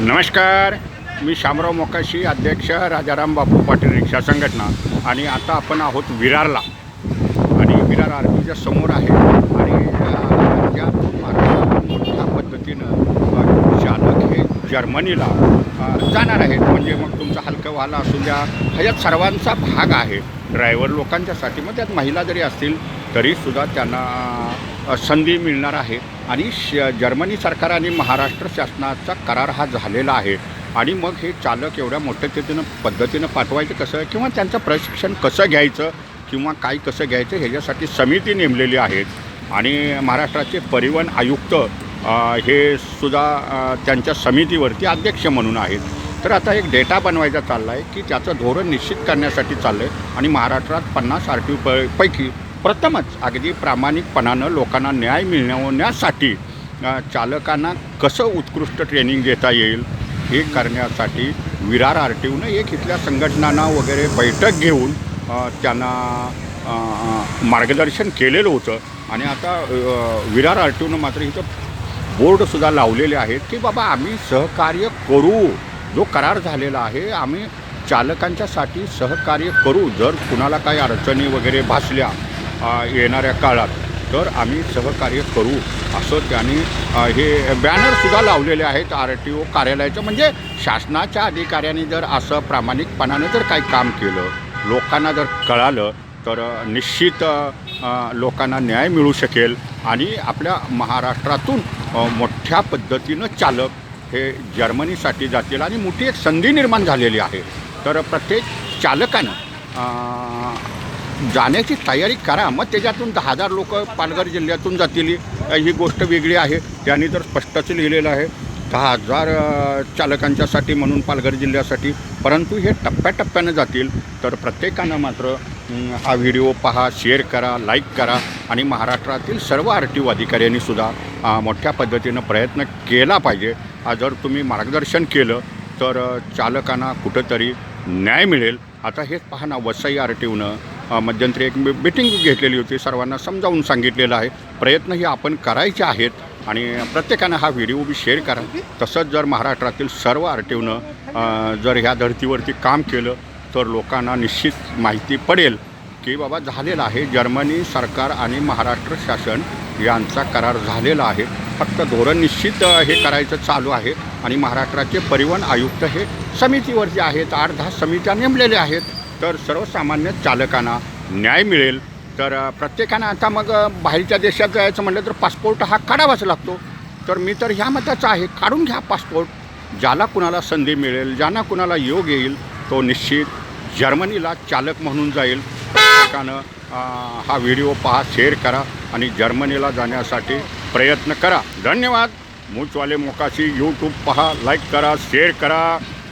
नमस्कार. मी शामराव मोकाशी अध्यक्ष राजाराम बापू पाटील रिक्षा संघटना. आणि आता आपण आहोत विरारला. आणि विरार आर्मीच्या समोर आहे. आणि ज्या त्या मोठ्या पद्धतीनं चालक हे जर्मनीला जाणार आहेत. म्हणजे मग तुमचा हलकं व्हायला असू द्या ह्याच्यात सर्वांचा भाग आहे. ड्रायव्हर लोकांच्यासाठी मग त्यात महिला जरी असतील तरीसुद्धा त्यांना संधी मिळणार आहे. आणि श जर्मनी सरकार आणि महाराष्ट्र शासनाचा करार हा झालेला आहे. आणि मग हे चालक एवढ्या मोठ्या तिथेनं पद्धतीनं पाठवायचं कसं? किंवा त्यांचं प्रशिक्षण कसं घ्यायचं? किंवा काय कसं घ्यायचं? ह्याच्यासाठी समिती नेमलेली आहेत आणि महाराष्ट्राचे परिवहन आयुक्त हे सुद्धा त्यांच्या समितीवरती अध्यक्ष म्हणून आहेत. तर आता एक डेटा बनवायचा चालला आहे की त्याचं धोरण निश्चित करण्यासाठी चाललं आहे आणि महाराष्ट्रात पन्नास आर टी पैकी प्रथमच अगदी प्रामाणिकपणानं लोकांना न्याय मिळवण्यासाठी चालकांना कसं उत्कृष्ट ट्रेनिंग देता येईल हे करण्यासाठी विरार आर टी ओनं एक इथल्या संघटनांना वगैरे बैठक घेऊन त्यांना मार्गदर्शन केलेलं होतं. आणि आता विरार आर टी ओनं मात्र इथं बोर्डसुद्धा लावलेले आहेत की बाबा आम्ही सहकार्य करू. जो करार झालेला आहे आम्ही चालकांच्यासाठी सहकार्य करू. जर कुणाला काही अडचणी वगैरे भासल्या येणाऱ्या काळात. तर आम्ही सहकार्य करू असं त्यांनी हे बॅनरसुद्धा लावलेले आहेत आर टी ओ कार्यालयाचं. म्हणजे शासनाच्या अधिकाऱ्यांनी जर असं प्रामाणिकपणानं जर काही काम केलं लोकांना जर कळालं तर निश्चित लोकांना न्याय मिळू शकेल आणि आपल्या महाराष्ट्रातून मोठ्या पद्धतीनं चालक हे जर्मनीसाठी जातील आणि मोठी एक संधी निर्माण झालेली आहे. तर प्रत्येक चालकानं जाण्याची तयारी करा. मग त्याच्यातून दहा हजार लोक पालघर जिल्ह्यातून जातील. ही गोष्ट वेगळी आहे. त्यांनी तर स्पष्टच लिहिलेलं आहे. दहा हजार चालकांच्यासाठी म्हणून पालघर जिल्ह्यासाठी. परंतु हे टप्प्याटप्प्यानं जातील. तर प्रत्येकानं मात्र हा व्हिडिओ पहा शेअर करा लाईक करा. आणि महाराष्ट्रातील सर्व आर टी ओ अधिकाऱ्यांनीसुद्धा मोठ्या पद्धतीनं प्रयत्न केला पाहिजे. जर तुम्ही मार्गदर्शन केलं तर चालकांना कुठंतरी न्याय मिळेल. आता हेच पहा ना वसई आर टी ओनं मध्यंतरी एक मिटिंग घेतलेली होती. सर्वांना समजावून सांगितलेलं आहे. प्रयत्न हे आपण करायचे आहेत आणि प्रत्येकानं हा व्हिडिओ बी शेअर करा. तसंच जर महाराष्ट्रातील सर्व आर जर ह्या धर्तीवरती काम केलं तर लोकांना निश्चित माहिती पडेल की बाबा झालेलं आहे. जर्मनी सरकार आणि महाराष्ट्र शासन यांचा करार झालेला आहे. फक्त धोरण निश्चित हे करायचं चालू आहे आणि महाराष्ट्राचे परिवहन आयुक्त हे समितीवरती आहेत. आठ दहा समित्या नेमलेल्या आहेत. तर सर्वसामान्य चालकांना न्याय मिळेल. तर प्रत्येकानं आता मग बाहेरच्या देशात जायचं म्हटलं तर पासपोर्ट हा काढावाच लागतो. तर मी तर ह्या मताचा आहे काढून घ्या पासपोर्ट. ज्याला कुणाला संधी मिळेल ज्यांना कुणाला योग येईल तो निश्चित जर्मनीला चालक म्हणून जाईल. प्रत्येकानं हा व्हिडिओ पहा शेअर करा आणि जर्मनीला जाण्यासाठी प्रयत्न करा. धन्यवाद. मूचवाले मोकाशी यूट्यूब पहा लाईक करा शेअर करा.